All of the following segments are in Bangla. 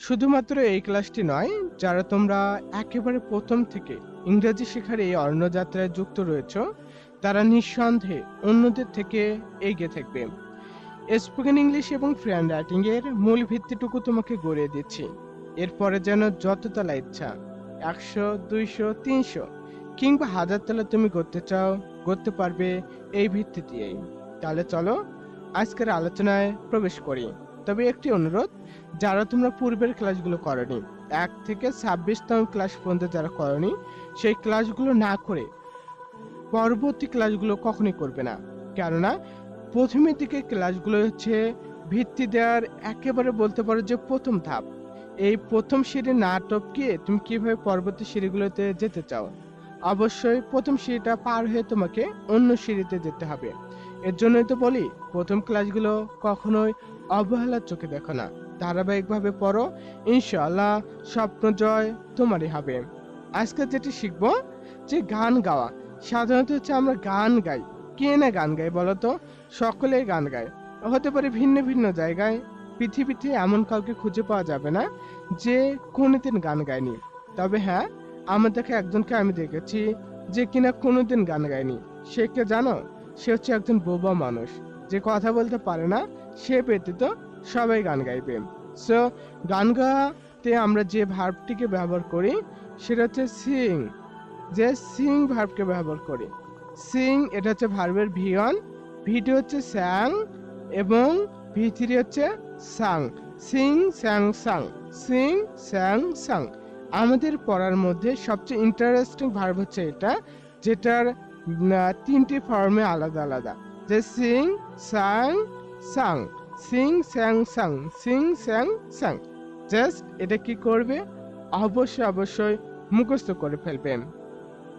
শুধুমাত্র এই ক্লাসটি নয়, যারা তোমরা একেবারে প্রথম থেকে ইংরেজি শেখার এই অর্ণযাত্রায় যুক্ত রয়েছ, তারা নিঃসন্দেহে অন্যদের থেকে এগিয়ে থাকবে। স্পোকেন ইংলিশ এবং ফ্রেন্ড রাইটিং এর মূল ভিত্তিটুকু তোমাকে গড়িয়ে দিচ্ছি। এরপরে যেন যত তলা ইচ্ছা, একশো, দুইশো, তিনশো কিংবা হাজার তলা তুমি করতে চাও করতে পারবে এই ভিত্তি দিয়েই। তাহলে চলো, আজকের আলোচনায় প্রবেশ করি। তবে একটি অনুরোধ, যারা তোমরা পূর্বের ক্লাসগুলো করনি, এক থেকে ছাব্বিশতম ক্লাস পর্যন্ত যারা করনি, সেই ক্লাসগুলো না করে পরবর্তী ক্লাসগুলো কখনই করবে না। কেননা, প্রথমের দিকে ক্লাসগুলো হচ্ছে ভিত্তি দেওয়ার একেবারে বলতে পারো যে প্রথম ধাপ। এই প্রথম সিঁড়ি না টপকিয়ে তুমি কীভাবে পরবর্তী সিঁড়িগুলোতে যেতে চাও? অবশ্যই প্রথম সিঁড়িটা পার হয়ে তোমাকে অন্য সিঁড়িতে যেতে হবে। এর জন্যই তো বলি, প্রথম ক্লাসগুলো কখনোই অবহেলার চোখে দেখো না। ধারাবাহিকভাবে পড়ো, ইনশাআল্লাহ স্বপ্ন জয় তোমারই হবে। আজকে যেটি শিখব, যে গান গাওয়া। সাধারণত হচ্ছে আমরা গান গাই। কে না গান গাই বলতো সকলেই গান গায়। হতে পারে ভিন্ন ভিন্ন জায়গায়, পৃথিবীতে এমন কাউকে খুঁজে পাওয়া যাবে না, যে কোনোদিন গান গায়নি। তবে হ্যাঁ আমার দেখে একজনকে আমি দেখেছি, যে কিনা কোনোদিন গান গায়নি। সে কে জানো? সে হচ্ছে একজন বোবা মানুষ। যে কথা বলতে পারে না সে ব্যতীত সবাই গান গাইবে। সো গান গাওয়াতে আমরা যে ভার্বটিকে ব্যবহার করি, সেটা হচ্ছে সিং যে সিং ভার্বকে ব্যবহার করি। সিং এটা হচ্ছে ভার্বের ভি ওয়ান ভিটি হচ্ছে স্যাং এবং ভি থ্রি হচ্ছে সাং সিং স্যাং সাং সিং স্যাং সাং আমাদের পড়ার মধ্যে সবচেয়ে ইন্টারেস্টিং ভার্ব হচ্ছে এটা, যেটার তিনটি ফর্মে আলাদা আলাদা। যে sing sang sang sing sang sang sing sang sang just এটা কি করবে? অবশ্যই অবশ্যই মুখস্থ করে ফেলবেন।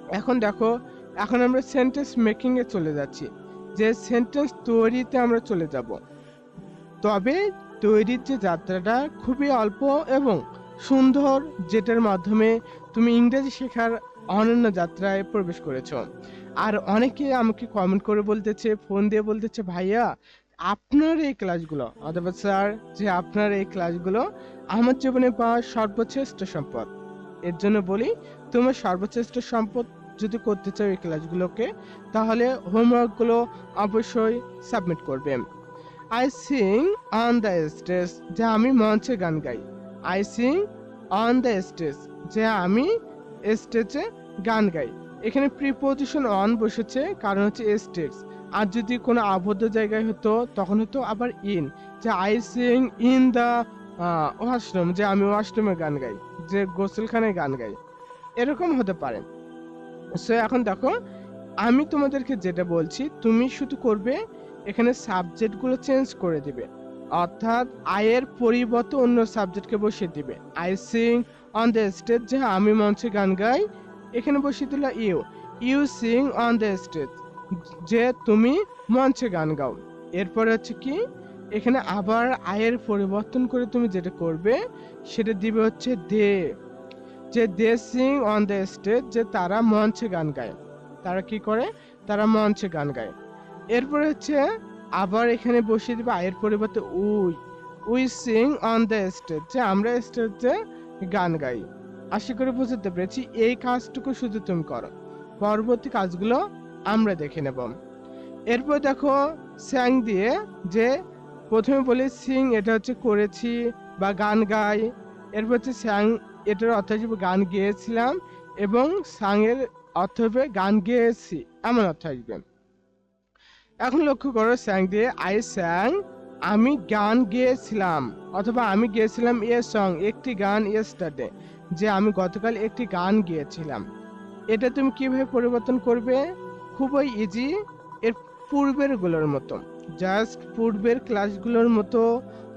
এখন দেখো, এখন আমরা সেন্টেন্স মেকিং এ চলে যাচ্ছি। যে সেন্টেন্স তৈরিতে আমরা চলে যাব। তবে তৈরির যে যাত্রাটা খুবই অল্প এবং সুন্দর, যেটার মাধ্যমে তুমি ইংরেজি শেখার অনন্য যাত্রায় প্রবেশ করেছ। আর অনেকে আমাকে কমেন্ট করে বলতেছে ফোন দিয়ে বলতেছে, ভাইয়া আপনার এই ক্লাসগুলো, অথবা স্যার, যে আপনার এই ক্লাসগুলো আমার জীবনে পাওয়া সর্বশ্রেষ্ঠ সম্পদ। এর জন্য বলি, তোমার সর্বশ্রেষ্ঠ সম্পদ যদি করতে চাও এই ক্লাসগুলোকে, তাহলে হোমওয়ার্কগুলো অবশ্যই সাবমিট করবে I sing on the stage যে আমি মঞ্চে গান গাই। I sing on the stage যে আমি স্টেজে গান গাই। এখানে প্রিপোজিশন অন বসেছে, কারণ হচ্ছে স্টেজ আর যদি কোনো আবদ্ধ জায়গায় হতো, তখন হতো আবার ইন। যে I sing in the washroom যে আমি ওয়াশরুমে গান গাই, যে গোসলখানায় গান গাই। এরকম হতে পারে। সো এখন দেখো, আমি তোমাদেরকে যেটা বলছি, তুমি শুধু করবে, এখানে সাবজেক্টগুলো চেঞ্জ করে দিবে। অর্থাৎ আয়ের পরিবর্তে অন্য সাবজেক্টকে বসিয়ে দিবে। I sing on the stage যে আমি মঞ্চে গান গাই, এখানে বসিয়ে দিলা you you sing on the stage যে তুমি মঞ্চে গান গাও। এরপরে হচ্ছে কি, এখানে আবার আয়ের পরিবর্তন করে তুমি যেটা করবে, সেটা দিবে হচ্ছে দে। যে they sing on the stage যে তারা মঞ্চে গান গায়। তারা কি করে? তারা মঞ্চে গান গায়। এরপরে হচ্ছে আবার এখানে বসিয়ে দিবে আয়ের পরিবর্তে we. We sing on the stage যে আমরা স্টেজে গান গাই। আশা করি বুঝতে পেরেছি, এই কাজটুকু শুধু তুমি করো। পরবর্তী কাজগুলো আমরা দেখে নেব। এরপর দেখো, স্যাং দিয়ে যে প্রথমে বলি সিং, এটা হচ্ছে করেছি বা গান গাই। এরপর হচ্ছে স্যাং, এটার অর্থ হিসেবে গান গেয়েছিলাম এবং সাংয়ের অর্থ হবে গান গেয়েছি, এমন অর্থ আসবে। এখন লক্ষ্য করো, স্যাং দিয়ে, আই স্যাং, আমি গান গেয়েছিলাম, অথবা আমি গেয়েছিলাম এ সং, একটি গান ইয়েস্টারডে যে আমি গতকাল একটি গান গিয়েছিলাম। এটা তুমি কীভাবে পরিবর্তন করবে? খুবই ইজি এর পূর্বেরগুলোর মতো। জাস্ট পূর্বের ক্লাসগুলোর মতো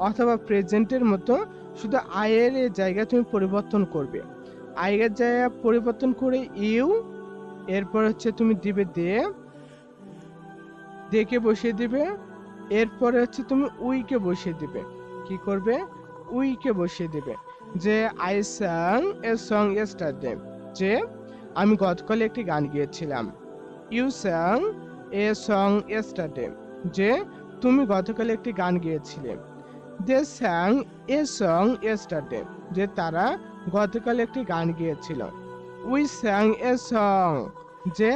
অথবা প্রেজেন্টের মতো শুধু আয়ের জায়গা তুমি পরিবর্তন করবে। আয়ের জায়গা পরিবর্তন করে ইউ এরপর হচ্ছে তুমি দিবে দে দেখে বসিয়ে দিবে, এরপরে হচ্ছে তুমি উইকে বসিয়ে দিবে। কি করবে? উইকে বসিয়ে দিবে। যে I sang a song yesterday যে আমি গতকাল একটি গান গিয়েছিলাম। You sang a song yesterday যে তুমি গতকাল একটি গান গিয়েছিলে। দে স্যাং এ সং এস্টারডে যে তারা গতকাল একটি গান গিয়েছিল। উই স্যাং এ সং, যে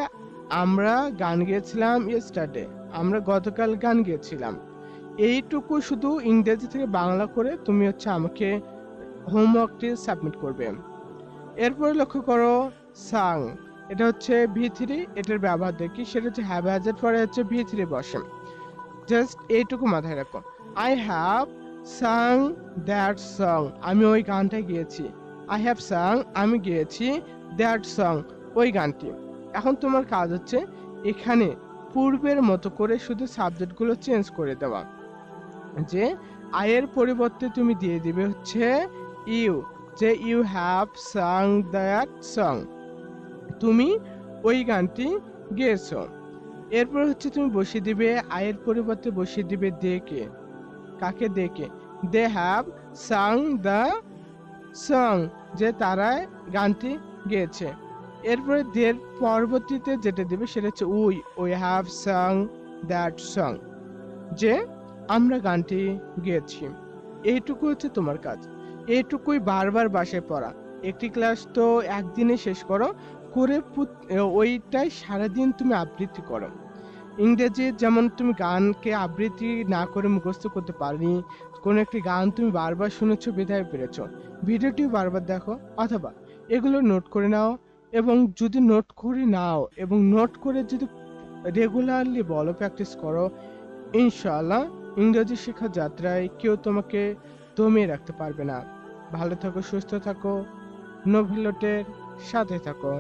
আমরা গান গেয়েছিলাম ইয়েস্টারডে আমরা গতকাল গান গেয়েছিলাম। এইটুকু শুধু ইংরেজি থেকে বাংলা করে তুমি হচ্ছে আমাকে হোমওয়ার্কটি সাবমিট করবে। এরপরে লক্ষ্য করো সাং এটা হচ্ছে ভি থ্রি, এটার ব্যবহার দেখি। সেটা হচ্ছে হ্যাভ হ্যাজের পরে হচ্ছে ভি থ্রি বসে জাস্ট এইটুকু মাথায় রাখো। I have sung that song আমি ওই গানটা গিয়েছি। আই হ্যাভ সাং আমি গিয়েছি দ্যাট সং ওই গানটি। এখন তোমার কাজ হচ্ছে এখানে পূর্বের মতো করে শুধু সাবজেক্টগুলো চেঞ্জ করে দেওয়া। যে আয়ের পরিবর্তে তুমি দিয়ে দিবে হচ্ছে ইউ যে you have sung that song তুমি ওই গানটি গেয়েছো। এরপর হচ্ছে তুমি বসিয়ে দিবে, আয়ের পরিবর্তে বসিয়ে দিবে দেখে। কাকে দেখে? They have sung the song যে তারা গানটি গেয়েছে। এরপরে দের পরবর্তীতে যেটা দিবে সেটা হচ্ছে we we have sung that song যে আমরা গানটি গেয়েছি। এইটুকু হচ্ছে তোমার কাজ। এইটুকুই বারবার বাসায় পড়া। একটি ক্লাস তো একদিনে শেষ করো করে ওইটাই সারাদিন তুমি আবৃত্তি করো। ইংরেজি যেমন তুমি গানকে আবৃত্তি না করে মুখস্থ করতে পারনি, কোনো একটি গান তুমি বারবার শুনেছো বিধায় পেরেছ। ভিডিওটি বারবার দেখো অথবা এগুলো নোট করে নাও এবং যদি নোট করে নাও এবং নোট করে যদি রেগুলারলি বলো, প্র্যাকটিস করো, ইনশাআল্লাহ ইংরেজি শেখার যাত্রায় কেউ তোমাকে দমিয়ে রাখতে পারবে না। ভালো থাকো, সুস্থ থাকো নোভেলোটের সাথে থাকো।